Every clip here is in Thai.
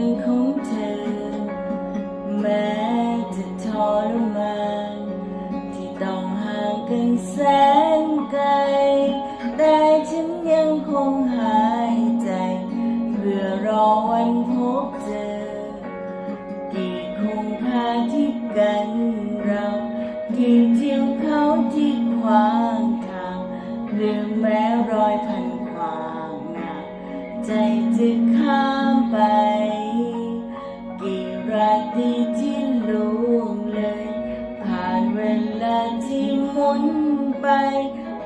รื่องของเธอ แม้จะทรมานที่ต้องห่างกันแสนไกล แต่ฉันยังคงหายใจ เพื่อรอวันพบเจอ กี่คงคาที่กันเรากี่เทิวเขาที่ขวางทางหรือแม้รอยพันขวางหน้าใจจะ ที่หมุนไป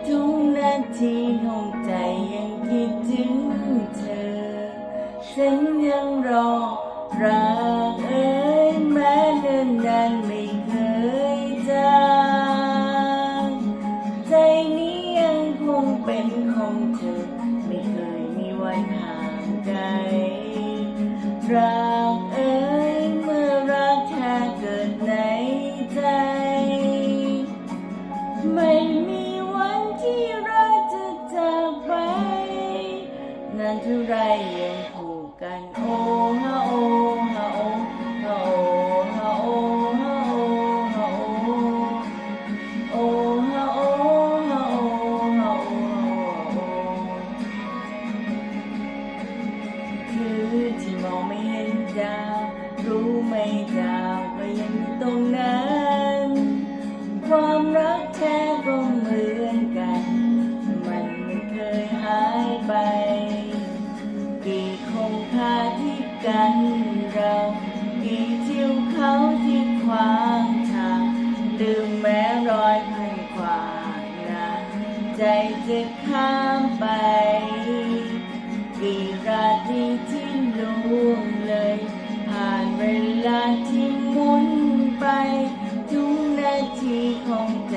ทุกนาทีของใจยังคิดถึงเธอ ฉันยังรอรักเอ้ยแม้เดินนานไม่เคยจางใจนี้ยังคงเป็นของเธอ ไม่เคยมีวันห่างไกลรักานเท่าไรยังผูกกันโอ้ฮะโอ้ฮะโอ้ฮะโอ้ฮะโอ้ฮะโอ้ฮะโอ้โอ้ฮะโอ้ฮะโอ้ฮะโอ้คือที่มองไม่เห็นดาวรู้ไหมดาวก็ยังอยู่ตรงนั้น ความรักแท้ก็ เรากี่ทิวเขาที่ขวางทางลืมแม้รอยพันขวางนะใจจะข้ามไปกี่ราตรีที่ล่วงเลย ผ่านเวลาที่หมุนไป ทุกนาทีของใจ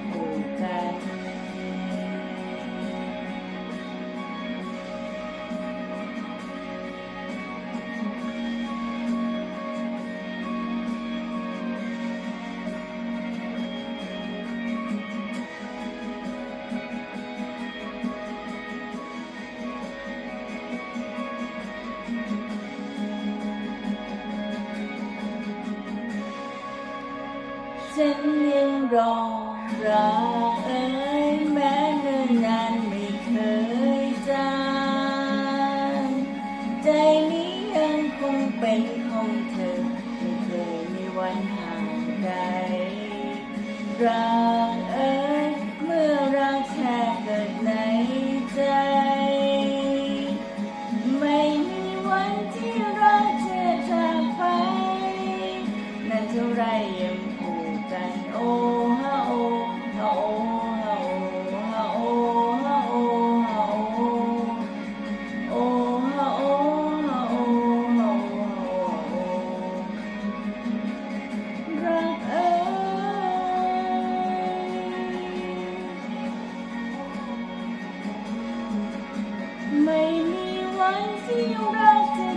ฉันยังรอรักเอ้ยแม้เนิ่นนานไม่เคยจางใจนี้ยังคงเป็นของเธอ ไม่เคยมีวันห่างไกลรัก I feel better.